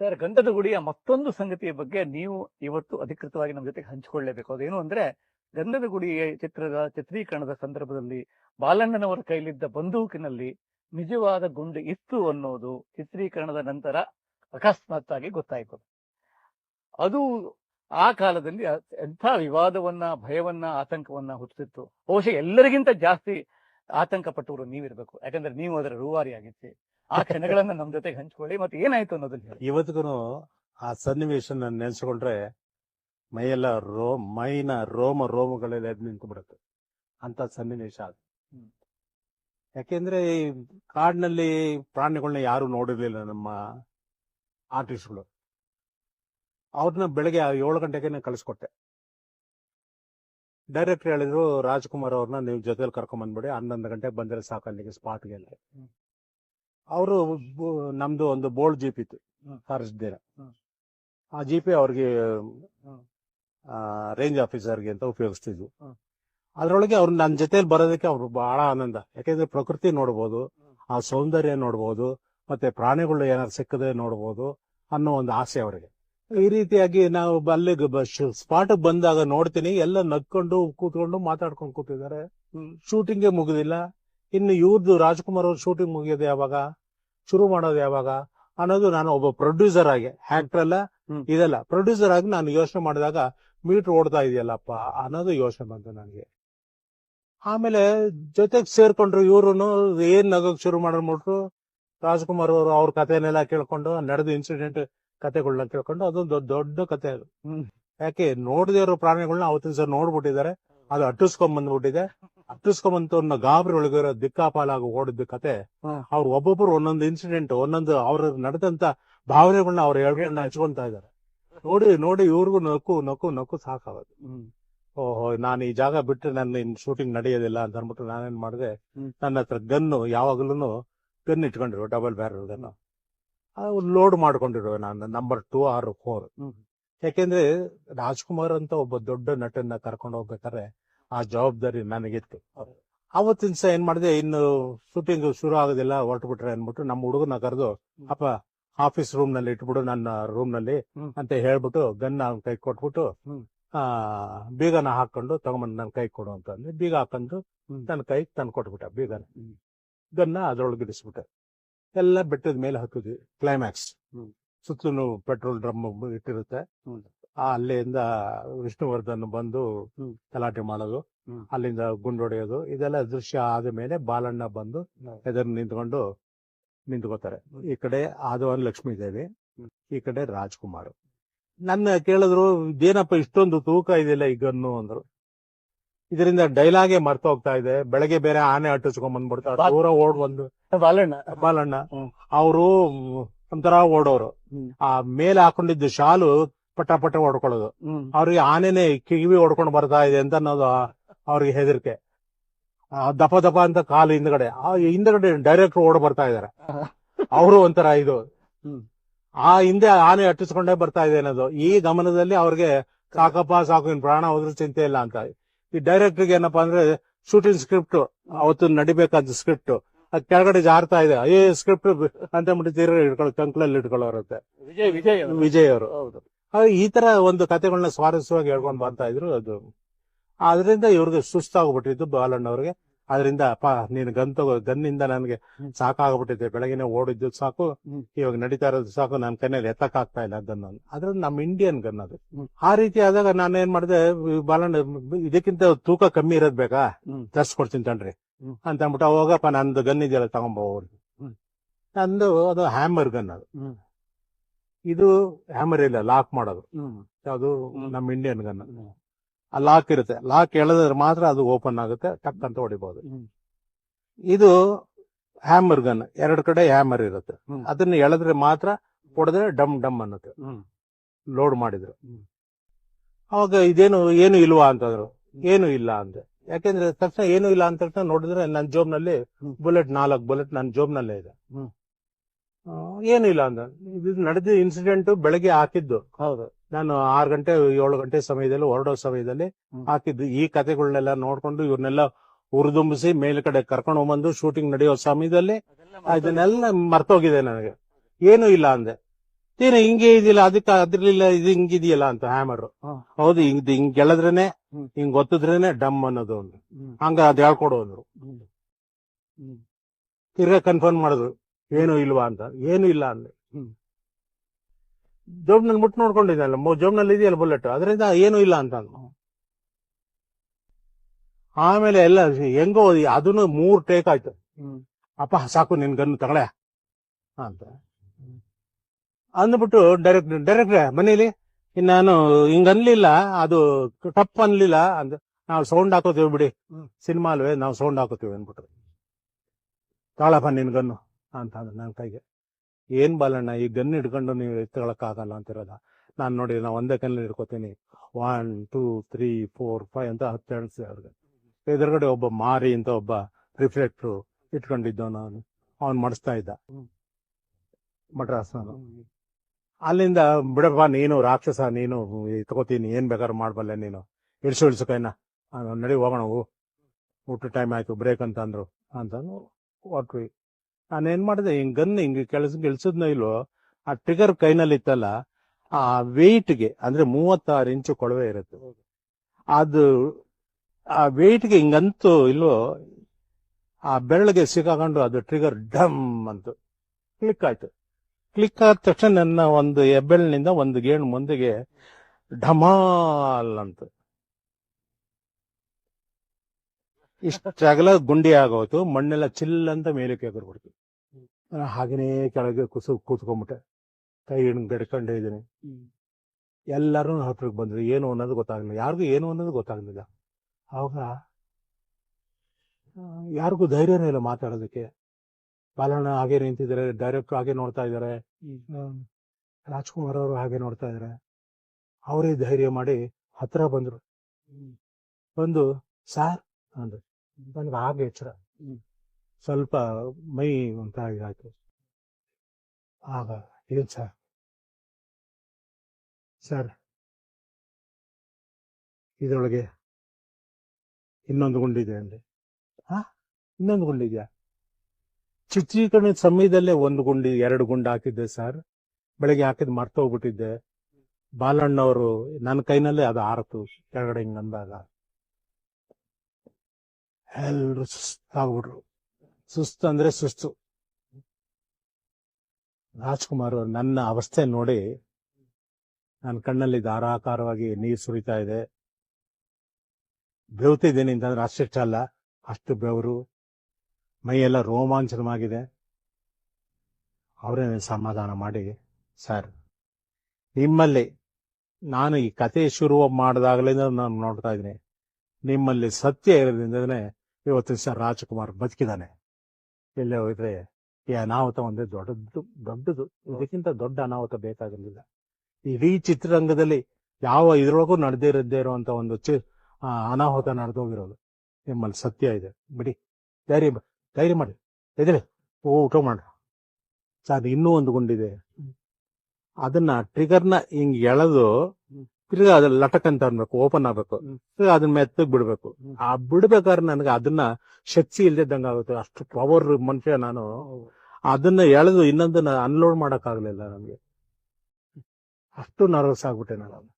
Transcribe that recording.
Sir, ಗಂಧದ ಗುಡಿಯ ಮತ್ತೊಂದು ಸಂಗತಿಯ ಬಗ್ಗೆ ನೀವು ಇವತ್ತು ಅಧಿಕೃತವಾಗಿ ನಮ್ಮ ಜೊತೆಗೆ ಹಂಚಿಕೊಳ್ಳೇಬೇಕು. ಅದೇನು ಅಂದ್ರೆ, ಗಂಧದ ಗುಡಿಯ ಚಿತ್ರದ ಚಿತ್ರೀಕರಣದ ಸಂದರ್ಭದಲ್ಲಿ ಬಾಲಣ್ಣನವರ ಕೈಲಿದ್ದ ಬಂದೂಕಿನಲ್ಲಿ ನಿಜವಾದ ಗುಂಡು ಇತ್ತು ಅನ್ನೋದು ಚಿತ್ರೀಕರಣದ ನಂತರ ಅಕಸ್ಮಾತ್ ಆಗಿ ಗೊತ್ತಾಯಿತು ಅದು ಆ ಕಾಲದಲ್ಲಿ ಎಂಥ ವಿವಾದವನ್ನ, ಭಯವನ್ನ, ಆತಂಕವನ್ನ ಹುಟ್ಟಿಸಿತ್ತು. ಬಹುಶಃ ಎಲ್ಲರಿಗಿಂತ ಜಾಸ್ತಿ ಆತಂಕ ಪಟ್ಟವರು ನೀವಿರ್ಬೇಕು. ಯಾಕಂದ್ರೆ ನೀವು ಅದರ ರೂವಾರಿ ಆಗಿದ್ರಿ ಆ ಕ್ಷಣಗಳನ್ನ ನಮ್ಮ ಜೊತೆಗೆ ಹಂಚ್ಕೊಳ್ಳಿ ಮತ್ತೆ ಏನಾಯ್ತು ಅನ್ನೋದನ್ನ ಹೇಳಿ. ಇವತ್ತಿಗೂ ಆ ಸನ್ನಿವೇಶ ನೆನೆಸ್ಕೊಂಡ್ರೆ ಮೈಯೆಲ್ಲ ರೋ ಮೈನ ರೋಮ ರೋಮಗಳೆಲ್ಲ ಎದ್ದು ನಿಂತು ಬಿಡುತ್ತೆ ಅಂತ ಸನ್ನಿವೇಶ ಅದು ಯಾಕೆಂದ್ರೆ ಈ ಕಾಡಿನಲ್ಲಿ ಪ್ರಾಣಿಗಳನ್ನ ಯಾರು ನೋಡಿರ್ಲಿಲ್ಲ ನಮ್ಮ ಆರ್ಟಿಸ್ಟ್ಗಳು. ಅವ್ರನ್ನ ಬೆಳಗ್ಗೆ ಏಳು ಗಂಟೆಗೆ ಕಳಿಸ್ಕೊಟ್ಟೆ. ಡೈರೆಕ್ಟರ್ ಹೇಳಿದ್ರು ರಾಜ್ಕುಮಾರ್ ಅವ್ರನ್ನ ನೀವು ಜೊತೆಲಿ ಕರ್ಕೊಂಡ್ ಬಂದ್ಬಿಡಿ ಹನ್ನೊಂದು ಗಂಟೆಗೆ ಬಂದ್ರೆ ಸಾಕು ಅಲ್ಲಿಗೆ ಸ್ಪಾಟ್ಗೆ. ಅವರು ನಮ್ದು ಒಂದು ಬೋಲ್ಡ್ ಜೀಪ್ ಇತ್ತು. ಡೇ ಆ ಜೀಪೆ ಅವ್ರಿಗೆ. ರೇಂಜ್ ಆಫೀಸರ್ಗೆ ಅಂತ ಉಪಯೋಗಿಸ್ತಿದ್ವು. ಅದರೊಳಗೆ ಅವ್ರು ನನ್ನ ಜೊತೆಲಿ ಬರೋದಕ್ಕೆ ಅವ್ರು ಬಹಳ ಆನಂದ. ಯಾಕೆಂದ್ರೆ ಪ್ರಕೃತಿ ನೋಡ್ಬೋದು ಆ ಸೌಂದರ್ಯ ನೋಡ್ಬೋದು ಮತ್ತೆ ಪ್ರಾಣಿಗಳು ಏನಾದ್ರು ಸಿಕ್ಕದೆ ನೋಡ್ಬೋದು ಅನ್ನೋ ಒಂದು ಆಸೆ ಅವರಿಗೆ. ಈ ರೀತಿಯಾಗಿ ನಾವು ಅಲ್ಲಿಗೆ ಸ್ಪಾಟ್ ಬಂದಾಗ ನೋಡ್ತೀನಿ ಎಲ್ಲ ನಗ್ಕೊಂಡು ಕೂತ್ಕೊಂಡು ಮಾತಾಡ್ಕೊಂಡು ಕೂತಿದ್ದಾರೆ. ಶೂಟಿಂಗೇ ಮುಗಿದಿಲ್ಲ. ಇನ್ನು ಇವ್ರದ್ದು ರಾಜ್ಕುಮಾರ್ ಅವ್ರ ಶೂಟಿಂಗ್ ಮುಗಿಯೋದು ಯಾವಾಗ? ಶುರು ಮಾಡೋದು ಯಾವಾಗ? ಅನ್ನೋದು ನಾನು ಒಬ್ಬ ಪ್ರೊಡ್ಯೂಸರ್ ಆಗಿ ಆಕ್ಟರ್ ಅಲ್ಲ. ಇದೆಲ್ಲ. ಪ್ರೊಡ್ಯೂಸರ್ ಆಗಿ ನಾನು ಯೋಚನೆ ಮಾಡಿದಾಗ ಮೀಟರ್ ಓಡ್ತಾ ಇದೆಯಲ್ಲಪ್ಪ ಅನ್ನೋದು ಯೋಚನೆ ಬಂತು ನನಗೆ. ಆಮೇಲೆ ಜೊತೆಗೆ ಸೇರ್ಕೊಂಡ್ರು ಇವ್ರು ಏನ್ ನಗೋಕ್ ಶುರು ಮಾಡ್ಬಿಟ್ರು ರಾಜ್ಕುಮಾರ್ ಅವರು ಅವ್ರ ಕಥೆನೆಲ್ಲ ಕೇಳ್ಕೊಂಡು ನಡೆದ ಇನ್ಸಿಡೆಂಟ್ ಕಥೆಗಳನ್ನ ಕೇಳ್ಕೊಂಡು ಅದೊಂದು ದೊಡ್ಡ ದೊಡ್ಡ ಕಥೆ ಅದು. ಯಾಕೆ ನೋಡದೇ ಇರೋ ಪ್ರಾಣಿಗಳನ್ನ ಅವತ್ತಿನ ಸರ್ ನೋಡ್ಬಿಟ್ಟಿದ್ದಾರೆ. ಅದು ಅಟ್ಟಿಸ್ಕೊಂಡ್ ಬಂದ್ಬಿಟ್ಟಿದೆ. ಅಟ್ಟಿಸ್ಕೊಂಬಂತ ಗಾಬರಿ ಒಳಗಿರೋ ದಿಕ್ಕಾಪಾಲಾಗಿ ಓಡಿದ ಕತೆ. ಅವ್ರು ಒಬ್ಬೊಬ್ರು ಒಂದೊಂದು ಇನ್ಸಿಡೆಂಟ್ ಒಂದೊಂದು ಅವ್ರ ನಡೆದಂತ ಭಾವನೆಗಳನ್ನ ಅವ್ರ ಹೇಳ್ಕೊಂಡು ಹಚ್ಕೊಂತ ಇದಾರೆ ನೋಡಿ ನೋಡಿ ಇವ್ರಿಗೂ ನಕ್ಕು ನಕ್ಕು ನಕ್ಕು ಸಾಕಾಗೋದು. ಓಹೋ ನಾನು ಈ ಜಾಗ ಬಿಟ್ಟು ನನ್ನ ಇನ್ ಶೂಟಿಂಗ್ ನಡೆಯೋದಿಲ್ಲ ಅಂತ ಅಂದ್ಬಿಟ್ಟು ನಾನೇನ್ ಮಾಡಿದೆ. ನನ್ನ ಹತ್ರ ಗನ್ನು ಯಾವಾಗಲೂ ಗನ್ ಇಟ್ಕೊಂಡಿರೋ ಡಬಲ್ ಬ್ಯಾರಲ್ ಗನ್ನು ಲೋಡ್ ಮಾಡ್ಕೊಂಡಿರೋ ನಾನು ನಂಬರ್ ಟೂ ಆರ್ ಫೋರ್. ಯಾಕೆಂದ್ರೆ ರಾಜ್ಕುಮಾರ್ ಅಂತ ಒಬ್ಬ ದೊಡ್ಡ ನಟನ್ನ ಕರ್ಕೊಂಡು ಹೋಗ್ಬೇಕಾದ್ರೆ ಆ ಜವಾಬ್ದಾರಿ ನನಗಿತ್ತು. ಅವತ್ತಿನ ಸಹ ಏನ್ ಮಾಡಿದೆ ಇನ್ನು ಶೂಟಿಂಗ್ ಶುರು ಆಗೋದಿಲ್ಲ ಹೊರಟು ಬಿಟ್ರೆ ಅನ್ಬಿಟ್ಟು ನಮ್ಮ ಹುಡುಗನ ಕರೆದು ಅಪ್ಪ ಆಫೀಸ್ ರೂಮ್ನಲ್ಲಿ ಇಟ್ಬಿಡು ನನ್ನ ರೂಮ್ನಲ್ಲಿ ಅಂತ ಹೇಳ್ಬಿಟ್ಟು ಗನ್ ಅವ್ನ ಕೈ ಕೊಟ್ಬಿಟ್ಟು ಆ ಬೀಗನ ಹಾಕೊಂಡು ತಗೊಂಬಂದು ನನ್ನ ಕೈ ಕೊಡು ಅಂತ ಅಂದ್ರೆ ಬೀಗ ಹಾಕೊಂಡು ತನ್ನ ನನ್ನ ಕೈ ತಂದು ಕೊಟ್ಬಿಟ್ಟ ಬೀಗನ. ಗನ್ನ ಅದ್ರೊಳಗೆ ಇಡಿಸ್ಬಿಟ್ಟೆ ಎಲ್ಲ ಬೆಟ್ಟದ ಮೇಲೆ ಹಾಕಿದ್ವಿ ಕ್ಲೈಮ್ಯಾಕ್ಸ್. ಸುತ್ತಲೂ ಪೆಟ್ರೋಲ್ ಡ್ರಮ್ ಇಟ್ಟಿರುತ್ತೆ. ಆ ಅಲ್ಲಿಂದ ವಿಷ್ಣುವರ್ಧನ್ ಬಂದು ತಲಾಟೆ ಮಾಡೋದು ಅಲ್ಲಿಂದ ಗುಂಡೊಡೆಯೋದು ಇದೆಲ್ಲ ದೃಶ್ಯ ಆದ ಮೇಲೆ ಬಾಲಣ್ಣ ಬಂದು. ಎದುರು ನಿಂತ್ಕೊಂಡು ನಿಂತ್ಕೋತಾರೆ. ಈ ಕಡೆ ಆದವನ್ ಲಕ್ಷ್ಮೀ ದೇವಿ ಈ ಕಡೆ ರಾಜ್ಕುಮಾರ್. ನನ್ನ ಕೇಳಿದ್ರು ಇದೇನಪ್ಪ ಇಷ್ಟೊಂದು ತೂಕ ಇದೆಯಲ್ಲ ಈ ಗನ್ನು? ಅಂದ್ರು. ಇದರಿಂದ ಡೈಲಾಗೆ ಮರ್ತ ಹೋಗ್ತಾ ಇದೆ. ಬೆಳಗ್ಗೆ ಬೇರೆ ಆನೆ ಅಟ್ಟಿಸ್ಕೊಂಡ್ ಬಂದ್ಬಿಡ್ತಾರೆ. ದೂರ ಓಡ್ ಬಂದು ಬಾಲಣ್ಣ. ಬಾಲಣ್ಣ. ಅವರು ಒಂಥರ ಓಡೋರು. ಆ ಮೇಲೆ ಹಾಕೊಂಡಿದ್ದ ಶಾಲು ಪಟ ಪಟ ಹೊಡ್ಕೊಳ್ಳೋದು. ಹ್ಮ್. ಅವ್ರಿಗೆ ಆನೆನೆ ಕಿವಿ ಹೊಡ್ಕೊಂಡು ಬರ್ತಾ ಇದೆ ಅಂತ ಅನ್ನೋದು ಅವ್ರಿಗೆ ಹೆದರಿಕೆ. ದಪ ದಪ ಅಂತ ಕಾಲು ಹಿಂದ್ಗಡೆ. ಹಿಂದ್ಗಡೆ ಡೈರೆಕ್ಟ್ ಓಡ್ ಬರ್ತಾ ಇದಾರೆ. ಅವರು ಒಂಥರ ಇದು. ಆ ಹಿಂದೆ ಆನೆ ಅಟ್ಟಿಸ್ಕೊಂಡೇ ಬರ್ತಾ ಇದೆ ಅನ್ನೋದು. ಈ ಗಮನದಲ್ಲಿ ಅವ್ರಿಗೆ ಸಾಕಪ್ಪ ಸಾಕು ಇನ್ ಪ್ರಾಣ ಹೋದ್ರೂ ಚಿಂತೆ ಇಲ್ಲ ಅಂತ. ಈ ಡೈರೆಕ್ಟರ್ಗೆ ಏನಪ್ಪಾ ಅಂದ್ರೆ ಶೂಟಿಂಗ್ ಸ್ಕ್ರಿಪ್ಟ್ ಅವತ್ತು ನಡಿಬೇಕಾದ ಸ್ಕ್ರಿಪ್ಟ್ ಅದ್ ಕೆಳಗಡೆ ಜಾರ್ತಾ ಇದೆ. ಏ ಸ್ಕ್ರಿಪ್ಟ್ ಅಂತ ಬಿಟ್ಟು ತೀರ ಇಟ್ಕೊಳ್ಳೋ ಕಂಕ್ಲಲ್ಲಿ ಇಟ್ಕೊಳ್ಳೋರುತ್ತೆ. ವಿಜಯ್ ವಿಜಯ್ ವಿಜಯ್ ಅವರು. ಹೌದು. ಈ ತರ ಒಂದು ಕತೆಗಳನ್ನ ಸ್ವಾರಸ್ಯವಾಗಿ ಹೇಳ್ಕೊಂಡು ಬರ್ತಾ ಇದ್ರು ಅದು. ಅದರಿಂದ ಇವ್ರಿಗೆ ಬಾಲಣ್ಣ ಬಾಲಣ್ಣವ್ರಿಗೆ ಅದರಿಂದ ಪಾ ನೀನು ಗನ್ ತಗೋ ಗನ್ನಿಂದ ನನಗೆ ಸಾಕಾಗ್ಬಿಟ್ಟಿದ್ದೆ ಬೆಳಗಿನ ಓಡಿದ್ದು ಸಾಕು. ಇವಾಗ ನಡೀತಾ ಇರೋದು ಸಾಕು. ನನ್ನ ಕೈನಲ್ಲಿ ಎತ್ತಕ್ಕಾಗ್ತಾ ಇಲ್ಲ ಅದನ್ನ. ಅದ್ರಲ್ಲಿ ನಮ್ಮ ಇಂಡಿಯನ್ ಗನ್ ಅದು. ಆ ರೀತಿ ಆದಾಗ ನಾನು ಏನ್ ಮಾಡಿದೆ ಬಾಲಣ್ಣ ಇದಕ್ಕಿಂತ ತೂಕ ಕಮ್ಮಿ ಇರೋದ್ ಬೇಕಾ. ತರ್ಸ್ಕೊಡ್ತೀನಿ ತಣ್ರಿ. ಅಂತ ಅಂದ್ಬಿಟ್ಟು ಹೋಗಪ್ಪ ನಂದು ಗನ್ ಇದೆಯಲ್ಲ ತಗೊಂಬ ಹ್ಮ್. ನಂದು ಅದು ಹ್ಯಾಮರ್ ಗನ್ ಅದು. ಇದು ಹ್ಯಾಮರ್ ಇಲ್ಲ ಲಾಕ್ ಮಾಡೋದು. ಅದು ಯಾವುದು? ನಮ್ಮ ಇಂಡಿಯನ್ ಗನ್ ಆ ಲಾಕ್ ಇರುತ್ತೆ. ಲಾಕ್ ಎಳೆದ್ರೆ ಮಾತ್ರ ಅದು ಓಪನ್ ಆಗುತ್ತೆ ಟಕ್ ಅಂತ ಹೊಡಿಬಹುದು ಇದು ಹ್ಯಾಮರ್ ಗನ್ ಎರಡು ಕಡೆ ಹ್ಯಾಮರ್ ಇರುತ್ತೆ. ಅದನ್ನ ಎಳೆದ್ರೆ ಮಾತ್ರ ಹೊಡೆದ್ರೆ ಡಮ್ ಡಮ್ ಅನ್ನುತ್ತೆ. ಲೋಡ್ ಮಾಡಿದ್ರು. ಅವಾಗ ಇದೇನು ಏನು ಇಲ್ವಾ ಅಂತಂದ್ರು. ಏನು ಇಲ್ಲ ಅಂದೆ. ಯಾಕೆಂದ್ರೆ ತಕ್ಷಣ ಏನು ಇಲ್ಲ ಅಂತ ತಕ್ಷಣ ನೋಡಿದ್ರೆ ನನ್ನ ಜೋಬ್ನಲ್ಲಿ. ಬುಲೆಟ್ ನಾಲ್ಕು ಬುಲೆಟ್ ನನ್ನ ಜೋಬ್ನಲ್ಲೇ ಇದೆ. ಏನು ಇಲ್ಲ ಅಂದ. ಇದು ನಡೆದ ಇನ್ಸಿಡೆಂಟ್ ಬೆಳಗ್ಗೆ ಹಾಕಿದ್ದು. ಹೌದು. ನಾನು ಆರು ಗಂಟೆ ಏಳು ಗಂಟೆ ಸಮಯದಲ್ಲಿ ಹೊರಡೋ ಸಮಯದಲ್ಲಿ ಹಾಕಿದ್ದು. ಈ ಕತೆಗಳನ್ನೆಲ್ಲ ನೋಡ್ಕೊಂಡು ಇವ್ರನ್ನೆಲ್ಲ ಉರಿದುಂಬಿಸಿ ಮೇಲ್ಗಡೆ ಕರ್ಕೊಂಡು ಬಂದು ಶೂಟಿಂಗ್ ನಡೆಯೋ ಸಮಯದಲ್ಲಿ ಇದನ್ನೆಲ್ಲ ಮರ್ತೋಗಿದೆ ನನಗೆ. ಏನು ಇಲ್ಲ ಅಂದೆ. ಏನು ಹಿಂಗೆ ಇದಿಲ್ಲ ಅದಕ್ಕೆ ಅದ್ರಲಿಲ್ಲ ಇದು ಹಿಂಗಿದೆಯಲ್ಲ ಅಂತ ಹ್ಯಾಮರ್ ಹೌದು ಹಿಂಗ್ ಹಿಂಗ್ ಗೆಳದ್ರೇನೆ. ಹಿಂಗ್ ಗೊತ್ತಿದ್ರೇನೆ ಡಮ್ ಅನ್ನೋದು ಒಂದು. ಹಂಗ ಅದ್ ಹೇಳ್ಕೊಡು ಅಂದ್ರು. ತಿರ್ಗಾ ಕನ್ಫರ್ಮ್ ಮಾಡಿದ್ರು. ಏನು ಇಲ್ವಾ ಅಂತ. ಏನು ಇಲ್ಲ ಅಂದೆ. ಹ್ಮ್. ಜೋಬ್ನಲ್ಲಿ ಮುಟ್ಟು ನೋಡ್ಕೊಂಡಿದ್ದಲ್ಲ ಜೋಬ್ನಲ್ಲಿ ಇದೆಯಲ್ಲ ಬುಲೆಟ್. ಅದರಿಂದ ಏನು ಇಲ್ಲ ಅಂತ ಅಂದ್ರು. ಆಮೇಲೆ ಎಲ್ಲ ಹೆಂಗೋ ಅದನ್ನು ಮೂರ್ ಟೇಕ್ ಆಯ್ತು. ಅಪ್ಪ ಸಾಕು ನಿನ್ ಗನ್ನು ತಗೊಳೆ ಅಂತ. ಅಂದ್ಬಿಟ್ಟು ಡೈರೆಕ್ಟ್ ಡೈರೆಕ್ಟ್ರೆ ಮನೇಲಿ ನಾನು ಹಿಂಗ ಅನ್ಲಿಲ್ಲ ಅದು ಟಪ್ ಅನ್ಲಿಲ್ಲ ಅಂದ ನಾವು ಸೌಂಡ್ ಹಾಕೋತೀವಿ ಬಿಡಿ. ಸಿನಿಮಾ ಅಲ್ವೇ ನಾವು ಸೌಂಡ್ ಹಾಕೋತೀವಿ ಅಂದ್ಬಿಟ್ರೆ. ತಾಳಪ್ಪ ನಿನ್ ಗನ್ನು. ಅಂತ ಅಂದ್ರು ನನ್ನ ಕೈಗೆ. ಏನ್ ಬಾಲಣ್ಣ, ಈ ಗನ್ ಹಿಡ್ಕೊಂಡು ನೀವು ಎತ್ಕೊಳಕ್ ಆಗಲ್ಲ ಅಂತಿರೋದ? ನಾನು ನೋಡಿ ನಾ ಒಂದೇ ಕನ್ನಲ್ಲಿ ಹಿಡ್ಕೋತೀನಿ. One two three four five ಅಂತ ಹತ್ತು ಎಣಿಸಿದೆ ಅವ್ರಿಗೆ. ಎದುರುಗಡೆ ಒಬ್ಬ ಮಾರಿ ಅಂತ ಒಬ್ಬ ರಿಫ್ಲೆಕ್ಟ್ರು ಇಟ್ಕೊಂಡಿದ್ದವನು ನಾನು. ಅವನು ಮಾಡಿಸ್ತಾ ಇದ್ದ. ಮಡ್ರಾಸ್ ಅಲ್ಲಿಂದ, ಬಿಡಪ್ಪ, ನೀನು ರಾಕ್ಷಸ, ನೀನು ತಗೋತೀನಿ. ಏನ್ ಬೇಕಾದ್ರೂ ಮಾಡಬಲ್ಲೆ ನೀನು. ಇಳಿಸು ಇಳಿಸು ಕೈನ. ನಡಿ ಹೋಗೋಣ ಹೋಗು ಊಟ ಟೈಮ್ ಆಯ್ತು ಬ್ರೇಕ್ ಅಂತ ಅಂದ್ರು ಅಂತ ಹೊಟ್ವಿ ನಾನೇನ್ ಮಾಡಿದೆ ಹಿಂಗ್ ಗನ್ ಹಿಂಗ್ ಕೆಳಸ್ ಇಳಿಸಿದ್ನೋ ಇಲ್ವೋ ಆ ಟ್ರಿಗರ್ ಕೈನಲ್ಲಿ ಇತ್ತಲ್ಲ ಆ ವೆಯ್ಟ್ಗೆ ಅಂದ್ರೆ ಮೂವತ್ತಾರು ಇಂಚು ಕೊಳವೆ ಇರುತ್ತೆ. ಅದು ಆ ವೆಯ್ಟ್ಗೆ ಹಿಂಗಂತೂ ಇಲ್ವೋ ಆ ಬೆರಳಿಗೆ ಸಿಕ್ಕಾಕೊಂಡು ಅದು ಟ್ರಿಗರ್ ಡಮ್ ಅಂತ. ಕ್ಲಿಕ್ ಆಯ್ತು. ಕ್ಲಿಕ್ ಆದ ತಕ್ಷಣ ನನ್ನ ಒಂದು ಹೆಬ್ಬೆಳಿನಿಂದ ಒಂದು ಗೇಣು ಮುಂದೆಗೆ ಢಮಾಲ್ ಅಂತ. ಇಷ್ಟಾಗಲ ಗುಂಡಿ ಆಗೋಯ್ತು ಮಣ್ಣೆಲ್ಲ ಚಿಲ್ ಅಂತ ಮೇಲಕ್ಕೆ ಎಗರ್ಬಿಡ್ತು. ನಾನು ಹಾಗೇನೇ ಕೆಳಗೆ ಕುಸು ಕೂತ್ಕೊಂಡ್ಬಿಟ್ಟೆ ಕೈ ಹಿಡ್ದು ಗಡ್ಕೊಂಡೇ ಇದ್ದೀನಿ. ಎಲ್ಲರೂ ಹತ್ರಕ್ಕೆ ಬಂದ್ರು ಏನು ಅನ್ನೋದು ಗೊತ್ತಾಗ್ಲಿಲ್ಲ. ಯಾರಿಗೂ ಏನು ಅನ್ನೋದು ಗೊತ್ತಾಗ್ಲಿಲ್ಲ. ಅವಾಗ ಆ, ಯಾರಿಗೂ ಧೈರ್ಯನೇ ಇಲ್ಲ ಮಾತಾಡೋದಕ್ಕೆ. ಬಾಲಣ್ಣ ಹಾಗೆ ನಿಂತಿದ್ದಾರೆ. ಡೈರೆಕ್ಟ್ರು ಹಾಗೆ ನೋಡ್ತಾ ಇದ್ದಾರೆ. ರಾಜ್ಕುಮಾರ್ ಅವರು ಹಾಗೆ ನೋಡ್ತಾ ಇದ್ದಾರೆ. ಅವರೇ ಧೈರ್ಯ ಮಾಡಿ ಹತ್ರ ಬಂದರು. ಬಂದು ಸಾರ್ ಅಂದ್ರು. ನನಗೆ ಆಗ ಎಚ್ಚರ. ಸ್ವಲ್ಪ ಮೈ ಒಂಥರ ಇದಾಯ್ತು. ಆಗ ಏನು ಸರ್? ಸರ್. ಇದರೊಳಗೆ ಇನ್ನೊಂದು ಗುಂಡಿದೆ ಅಂದ್ರೆ ಹಾ ಇನ್ನೊಂದು ಗುಂಡಿದ್ಯಾ ಚಿತ್ರೀಕರಣದ ಸಮಯದಲ್ಲೇ ಒಂದು ಗುಂಡಿ ಎರಡು ಗುಂಡು ಹಾಕಿದ್ದೆ ಸರ್. ಬೆಳಗ್ಗೆ ಹಾಕಿದ್ ಮರ್ತೋಗ್ಬಿಟ್ಟಿದ್ದೆ. ಬಾಲಣ್ಣವರು ನನ್ನ ಕೈನಲ್ಲೇ ಅದು ಆರತು ಕೆಳಗಡೆ ಹಿಂಗ್ ಅಂದಾಗ. ಎಲ್ರು ಸುಸ್ತಾಗ್ಬಿಟ್ರು ಸುಸ್ತು ಅಂದ್ರೆ ಸುಸ್ತು. ರಾಜ್ಕುಮಾರ್ ನನ್ನ ಅವಸ್ಥೆ ನೋಡಿ ನನ್ನ ಕಣ್ಣಲ್ಲಿ ಧಾರಾಕಾರವಾಗಿ ನೀರು ಸುರಿತಾ ಇದೆ. ಬೆವ್ತಿದ್ದೀನಿ ಅಂತಂದ್ರೆ ಅಷ್ಟಿಷ್ಟ ಅಲ್ಲ. ಅಷ್ಟು ಬೆವರು. ಮೈಯೆಲ್ಲ ರೋಮಾಂಚನವಾಗಿದೆ. ಅವರೇ ಸಮಾಧಾನ ಮಾಡಿ, ಸರ್, ನಿಮ್ಮಲ್ಲಿ ನಾನು ಈ ಕತೆ ಶುರು ಮಾಡಿದಾಗಲಿಂದ ನಾನು ನೋಡ್ತಾ ಇದ್ದೀನಿ. ನಿಮ್ಮಲ್ಲಿ ಸತ್ಯ ಇರೋದ್ರಿಂದನೇ ಇವತ್ತು ದಿವಸ ರಾಜ್ಕುಮಾರ್ ಬದುಕಿದ್ದಾನೆ ಎಲ್ಲೇ ಹೋದ್ರೆ ಈ ಅನಾಹುತ ಒಂದೇ ದೊಡ್ಡದು ದೊಡ್ಡದು. ಇದಕ್ಕಿಂತ ದೊಡ್ಡ ಅನಾಹುತ ಬೇಕಾಗಿರಲಿಲ್ಲ. ಇಡೀ ಚಿತ್ರರಂಗದಲ್ಲಿ ಯಾವ ಇದ್ರೊಳಗೂ ನಡೆದಿರದೇ ಇರುವಂತ ಒಂದು ಚಿ ಆ, ಅನಾಹುತ ನಡೆದೋಗಿರೋದು ನಿಮ್ಮಲ್ಲಿ ಸತ್ಯ ಇದೆ. ಬಿಡಿ. ಧೈರ್ಯ ಧೈರ್ಯ ಮಾಡಿ. ಎದ್ರಿ ಓ ಊಟ ಮಾಡ. ಸರ್ ಇನ್ನೂ ಒಂದು ಗುಂಡಿದೆ. ಅದನ್ನ ಟ್ರಿಗರ್ನ ಹಿಂಗ್ ಎಳೆದು. ತಿರ್ಗಾ ಅದ್ರ ಲಟಕ್ ಅಂತ ಅನ್ಬೇಕು ಓಪನ್ ಆಗ್ಬೇಕು. ತಿರ್ಗಾ ಅದನ್ನ ಮೆತ್ತಗ್ ಬಿಡ್ಬೇಕು. ಆ ಬಿಡ್ಬೇಕಾದ್ರೆ ನನಗೆ ಅದನ್ನ ಶಕ್ತಿ ಇಲ್ದಿದ್ದಂಗ ಆಗುತ್ತೆ. ಅಷ್ಟು ಪವರ್ ಮನುಷ್ಯ ನಾನು. ಅದನ್ನ ಎಳೆದು ಇನ್ನೊಂದನ್ನ ಅನ್ಲೋಡ್ ಮಾಡಕ್ ಆಗ್ಲಿಲ್ಲ ನನ್ಗೆ. ಅಷ್ಟು ನರ್ವಸ್ ಆಗ್ಬಿಟ್ಟೆ ನಾನು.